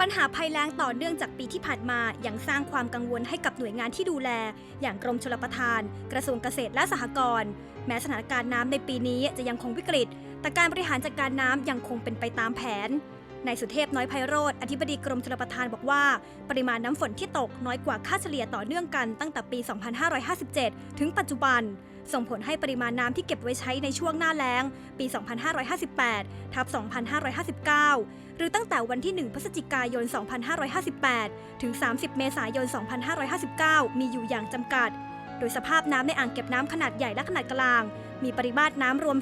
ปัญหาภัยแล้งต่อเนื่องจากปีที่ผ่านมายังสร้างความกังวลให้กับหน่วยงานที่ดูแล อย่างกรมชลประทาน กระทรวงเกษตรและสหกรณ์แม้สถานการณ์น้ำในปีนี้จะยังคงวิกฤต แต่การบริหารจัดการน้ำยังคงเป็นไปตามแผนนายสุเทพน้อยไพโรธอธิบดีกรมชลประทานบอกว่า ปริมาณน้ำฝนที่ตกน้อยกว่าค่าเฉลี่ยต่อเนื่องกันตั้งแต่ปี 2557 ถึงปัจจุบัน ส่งผลให้ปริมาณน้ำที่เก็บไว้ใช้ในช่วงหน้าแล้ง ปี 2558 ทับ 2559 หรือตั้งแต่วันที่ 1 พฤศจิกายน 2558 ถึง 30 เมษายน 2559 มีอยู่อย่างจำกัด โดยสภาพน้ำในอ่างเก็บน้ำขนาดใหญ่และขนาดกลาง มีปริมาตรน้ำรวม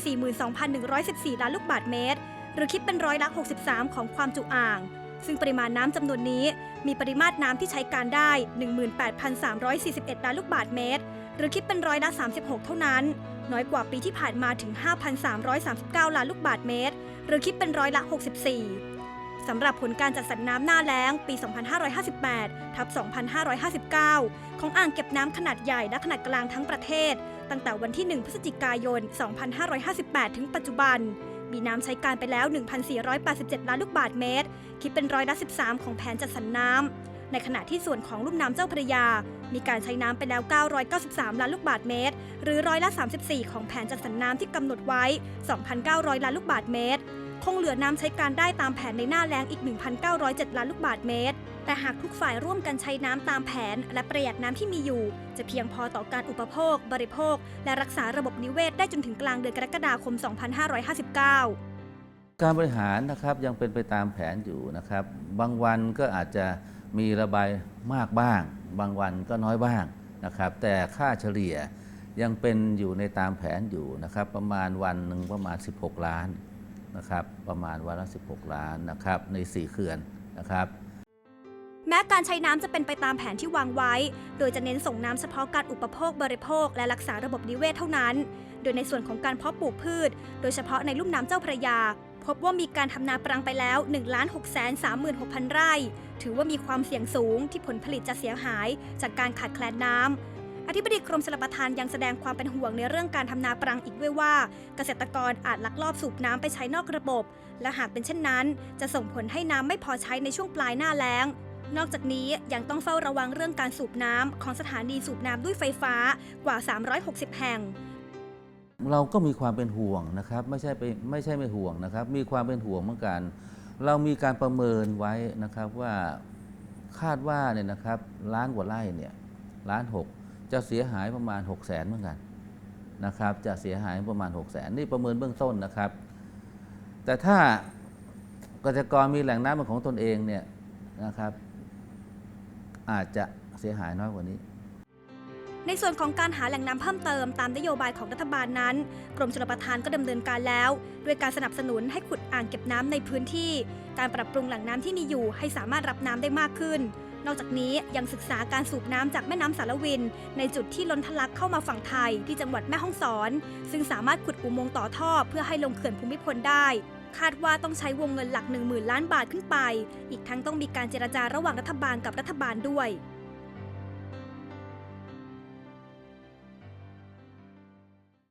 42,114 ล้านลูกบาศก์เมตร หรือคิดเป็นร้อยละ63 ของความจุอ่างซึ่งปริมาณน้ำจำนวนนี้มีปริมาตรน้ำที่ใช้การได้ 18,341 ล้านลูกบาศก์เมตร หรือคิดเป็นร้อยละ 36 เท่านั้น น้อยกว่าปีที่ผ่านมาถึง 5,339 ล้านลูกบาศก์เมตร หรือคิดเป็นร้อยละ 64 สำหรับผลการจัดสรรน้ำหน้าแล้งปี 2558 ทับ 2559 ของอ่างเก็บน้ำขนาดใหญ่และขนาดกลางทั้งประเทศ ตั้งแต่วันที่ 1 พฤศจิกายน 2558 ถึงปัจจุบัน มีน้ำใช้การไปแล้ว 1,487 ล้านลูกบาศก์เมตร คิดเป็นร้อยละ 13 ของแผนจัดสรรน้ำ ในขณะที่ส่วนของลุ่มน้ำเจ้าพระยา มีการใช้น้ำไปแล้ว 993 ล้านลูกบาศก์เมตร หรือร้อยละ 34 ของแผนจัดสรรน้ำที่กำหนดไว้ 2,900 ล้านลูกบาศก์เมตร คงเหลือน้ำใช้การได้ตามแผนในหน้าแล้งอีก 1,907 ล้านลูกบาศก์เมตร แต่หากทุกฝ่ายร่วมกันใช้น้ำตามแผน และประหยัดน้ำที่มีอยู่ จะเพียงพอต่อการอุปโภค บริโภค และรักษาระบบนิเวศได้จนถึงกลางเดือนกรกฎาคม 2559 การบริหารนะครับยังเป็นไปตามแผนอยู่นะครับ บางวันก็อาจจะ มีระบายมากบ้าง บางวันก็น้อยบ้างนะครับ แต่ค่าเฉลี่ยยังเป็นอยู่ในตามแผนอยู่นะครับ ประมาณวันหนึ่งประมาณ 16 ล้านนะครับ ประมาณวันละ 16 ล้านนะครับใน 4 เขื่อนนะครับ แม้การใช้น้ำจะเป็นไปตามแผนที่วางไว้ โดยจะเน้นส่งน้ำเฉพาะการอุปโภคบริโภค และรักษาระบบนิเวศเท่านั้น โดยในส่วนของการเพาะปลูกพืช โดยเฉพาะในลุ่มน้ำเจ้าพระยา พบว่ามีการทำนาปรังไปแล้ว1 6 3 6 0 0 0 ไร่ ถือว่ามีความเสี่ยงสูงที่ผลผลิตจะเสียหาย จากการขาดแคลนน้ำอธิบดีกรมชลประทานยังแสดงความเป็นห่วงในเรื่องการทำนาปรังอีกด้วยว่า เกษตรกรอาจลักลอบสูบน้ำไปใช้นอกระบบ และหากเป็นเช่นนั้น จะส่งผลให้น้ำไม่พอใช้ในช่วงปลายหน้าแล้ง นอกจากนี้ยังต้องเฝ้าระวังเรื่องการสูบน้ำของสถานีสูบน้ำด้วยไฟฟ้ากว่า 360 แห่ง เราก็มีความเป็นห่วงนะครับ ไม่ใช่ไปไม่ใช่ไม่ห่วงนะครับ มีความเป็นห่วงเหมือนกัน เรามีการประเมินไว้นะครับว่าคาดว่าเนี่ยนะครับล้านกว่าไร่เนี่ยล้านหกจะเสียหายประมาณ 6 0แสนเหมือนกันนะครับ จะเสียหายประมาณ 6 0แสนนี่ประเมินเบื้องต้นนะครับ แต่ถ้าเกษตรกรมีแหล่งน้ำเป็นของตนเองเนี่ยนะครับ อาจจะเสียหายน้อยกว่านี้ ในส่วนของการหาแหล่งน้ำเพิ่มเติมตามนโยบายของรัฐบาลนั้น กรมชลประทานก็ดำเนินการแล้ว ด้วยการสนับสนุนให้ขุดอ่างเก็บน้ำในพื้นที่ การปรับปรุงแหล่งน้ำที่มีอยู่ให้สามารถรับน้ำได้มากขึ้นนอกจากนี้ยังศึกษาการสูบน้ำจากแม่น้ำสารวิน ในจุดที่ล้นทะลักเข้ามาฝั่งไทยที่จังหวัดแม่ฮ่องสอน ซึ่งสามารถขุดอุโมงค์ต่อท่อเพื่อให้ลงเขื่อนภูมิพลได้ คาดว่าต้องใช้วงเงินหลัก 1 0,000 ล้านบาทขึ้นไป อีกทั้งต้องมีการเจรจาระหว่างรัฐบาลกับรัฐบาลด้วย